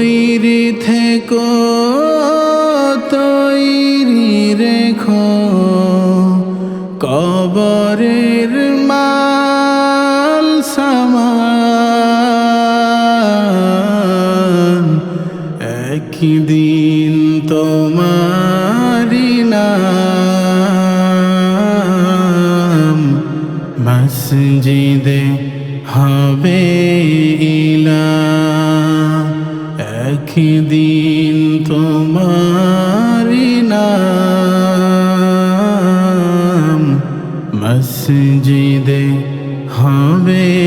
তৈরি থেকো তৈরি রেখো। কবরের মাল সামান একদিন তোমারি নাম। মসজিদে হবে ইলা একদিন তোমারি নাম। মসজিদে হবে